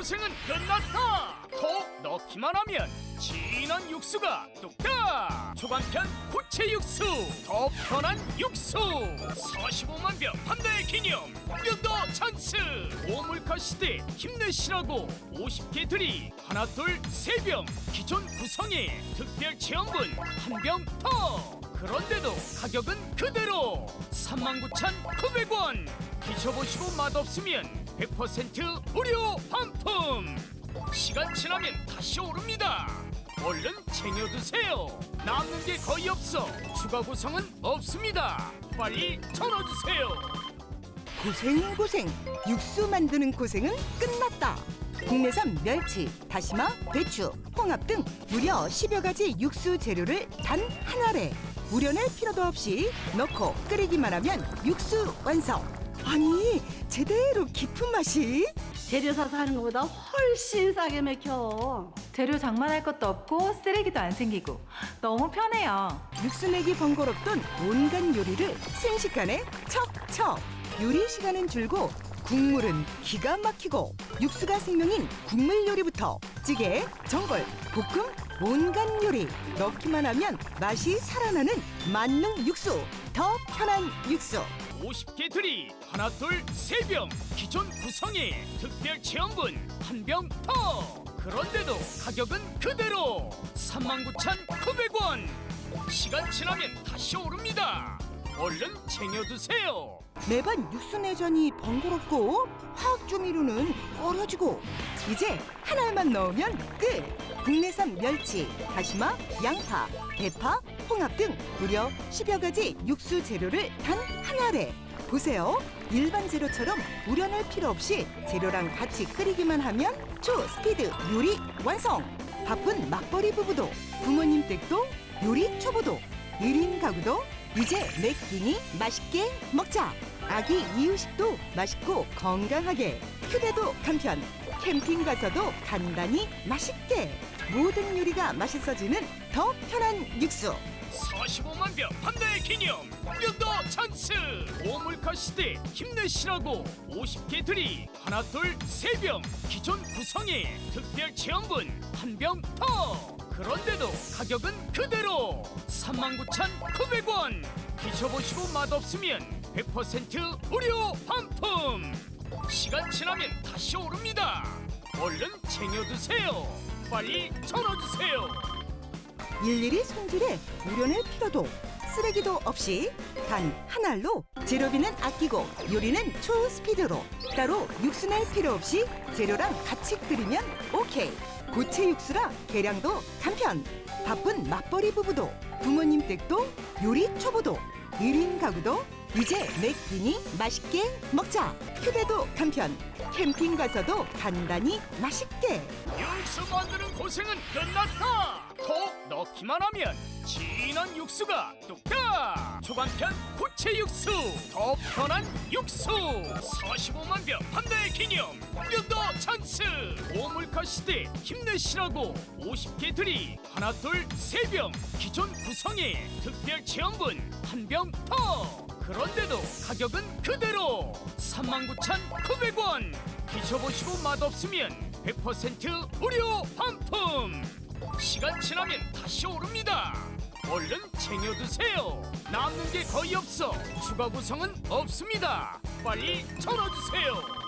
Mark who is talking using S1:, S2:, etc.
S1: 고생은 끝났다. 톡 넣기만 하면 진한 육수가 뚝딱. 초간편 고체 육수, 더 편한 육수. 45만 병 판매 기념 연도 찬스. 고물가 시대 힘내시라고 50개 드리 하나 둘 세 병 기존 구성에 특별 체험분 한 병 더. 그런데도 가격은 그대로 39,900원 드셔보시고 맛없으면 100% 무료 반품. 시간 지나면 다시 오릅니다. 얼른 쟁여두세요. 남는 게 거의 없어. 추가 구성은 없습니다. 빨리 전화주세요.
S2: 고생 고생. 육수 만드는 고생은 끝났다. 국내산 멸치, 다시마, 배추, 홍합 등 무려 10여 가지 육수 재료를 단 하나에 우려낼 필요도 없이 넣고 끓이기만 하면 육수 완성 아니 제대로 깊은 맛이
S3: 재료 사서 하는 것보다 훨씬 싸게 맥혀.
S4: 재료 장만할 것도 없고 쓰레기도 안 생기고 너무 편해요.
S2: 육수 내기 번거롭던 온갖 요리를 순식간에 척척 요리 시간은 줄고 국물은 기가 막히고 육수가 생명인 국물 요리부터 찌개, 전골, 볶음 온갖 요리 넣기만 하면 맛이 살아나는 만능 육수 더 편한 육수
S1: 50개 드리 하나 둘 세 병 기존 구성에 특별 체험분 한 병 더. 그런데도 가격은 그대로 39,900원. 시간 지나면 다시 오릅니다. 얼른 쟁여두세요.
S2: 매번 육수 내전이 번거롭고 화학 조미료는 어려지고 이제 하나만 넣으면 끝 국내산 멸치, 다시마, 양파, 대파, 홍합 등 무려 10여 가지 육수 재료를 단 하나에. 보세요. 일반 재료처럼 우려낼 필요 없이 재료랑 같이 끓이기만 하면 초스피드 요리 완성. 바쁜 맞벌이 부부도 부모님 댁도 요리 초보도 1인 가구도 이제 매 끼니 맛있게 먹자. 아기 이유식도 맛있고 건강하게. 휴대도 간편. 캠핑 가서도 간단히 맛있게. 모든 요리가 맛있어지는 더 편한 육수.
S1: 45만 병 판매 기념 연도 찬스. 고물가 시대 힘내시라고 50개 드리. 하나 둘 세 병. 기존 구성에 특별 체험분 한 병 더 그런데도 가격은 그대로 39,900원. 드셔보시고 맛없으면 100% 무료 반품. 시간 지나면 다시 오릅니다. 얼른 쟁여두세요. 빨리 전화주세요.
S2: 일일이 손질해 우려낼 필요도 쓰레기도 없이 단 한 알로 재료비는 아끼고 요리는 초스피드로 따로 육수 낼 필요 없이 재료랑 같이 끓이면 오케이. 고체 육수라 계량도 간편. 바쁜 맞벌이 부부도 부모님 댁도 요리 초보도 1인 가구도 이제 매 끼니 맛있게 먹자 휴대도 간편 캠핑 가서도 간단히 맛있게
S1: 육수 만드는 고생은 끝났다! 톡 넣기만 하면 진한 육수가 뚝딱! 초간편 고체 육수, 더 편한 육수! 45만 병 판매 기념 연도 찬스! 고물가 시대 힘내시라고 50개 드리 하나 둘 세 병 기존 구성에 특별 체험분 한 병 더! 그런데도 가격은 그대로. 39,900원. 드셔보시고 맛없으면 100% 무료 반품. 시간 지나면 다시 오릅니다. 얼른 쟁여두세요. 남는 게 거의 없어. 추가 구성은 없습니다. 빨리 전화주세요